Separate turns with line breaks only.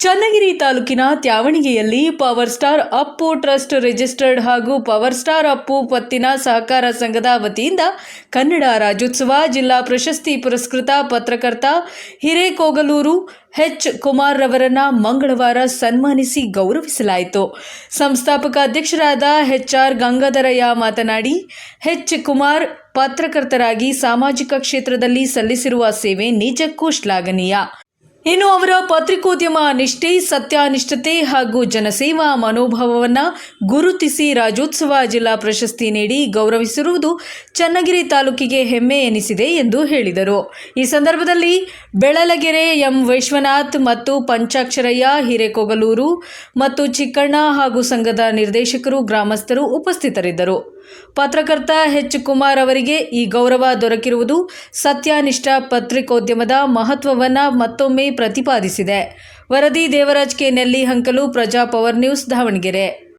ಚನ್ನಗಿರಿ ತಾಲೂಕಿನ ತ್ಯಾವಣಿಗೆಯಲ್ಲಿ power star Appu trust registered ಹಾಗೂ power star Appu ಪತ್ತಿನ ಸಹಕಾರ ಸಂಘದ ವತಿಯಿಂದ ಕನ್ನಡ ರಾಜ್ಯೋತ್ಸವ ಜಿಲ್ಲಾ ಪ್ರಶಸ್ತಿ ಪುರಸ್ಕೃತ ಪತ್ರಕರ್ತ ಹಿರೇಕೋಗಲೂರು ಎಚ್ ಕುಮಾರ್ ರವರನ್ನ ಮಂಗಳವಾರ ಸನ್ಮಾನಿಸಿ ಗೌರವಿಸಲಾಯಿತು. ಸಂಸ್ಥಾಪಕ ಅಧ್ಯಕ್ಷರಾದ ಎಚ್ ಆರ್ ಗಂಗಾಧರಯ್ಯ ಮಾತನಾಡಿ, ಎಚ್ ಕುಮಾರ್ ಪತ್ರಕರ್ತರಾಗಿ ಸಾಮಾಜಿಕ ಕ್ಷೇತ್ರದಲ್ಲಿ ಸಲ್ಲಿಸಿರುವ ಸೇವೆ ನಿಜಕ್ಕೂ ಶ್ಲಾಘನೀಯ. ಇನ್ನು ಅವರ ಪತ್ರಿಕೋದ್ಯಮ ನಿಷ್ಠೆ, ಸತ್ಯಾನಿಷ್ಠತೆ ಹಾಗೂ ಜನಸೇವಾ ಮನೋಭಾವವನ್ನು ಗುರುತಿಸಿ ರಾಜ್ಯೋತ್ಸವ ಜಿಲ್ಲಾ ಪ್ರಶಸ್ತಿ ನೀಡಿ ಗೌರವಿಸಿರುವುದು ಚನ್ನಗಿರಿ ತಾಲೂಕಿಗೆ ಹೆಮ್ಮೆ ಎನಿಸಿದೆ ಎಂದು ಹೇಳಿದರು. ಈ ಸಂದರ್ಭದಲ್ಲಿ ಬೆಳಲಗೆರೆ ಎಂ. ವಿಶ್ವನಾಥ್ ಮತ್ತು ಪಂಚಾಕ್ಷರಯ್ಯ, ಹಿರೇಕೊಗಲೂರು ಮತ್ತು ಚಿಕ್ಕಣ್ಣ ಹಾಗೂ ಸಂಘದ ನಿರ್ದೇಶಕರು, ಗ್ರಾಮಸ್ಥರು ಉಪಸ್ಥಿತರಿದ್ದರು. ಪತ್ರಕರ್ತ ಎಚ್ ಕುಮಾರ್ ಅವರಿಗೆ ಈ ಗೌರವ ದೊರಕಿರುವುದು ಸತ್ಯನಿಷ್ಠ ಪತ್ರಿಕೋದ್ಯಮದ ಮಹತ್ವವನ್ನು ಮತ್ತೊಮ್ಮೆ ಪ್ರತಿಪಾದಿಸಿದೆ. ವರದಿ ದೇವರಾಜ್ ಕೆ ನೆಲ್ಲಿ ಹಂಕಲು ಪ್ರಜಾ ಪವರ್ ನ್ಯೂಸ್ ದಾವಣಗೆರೆ.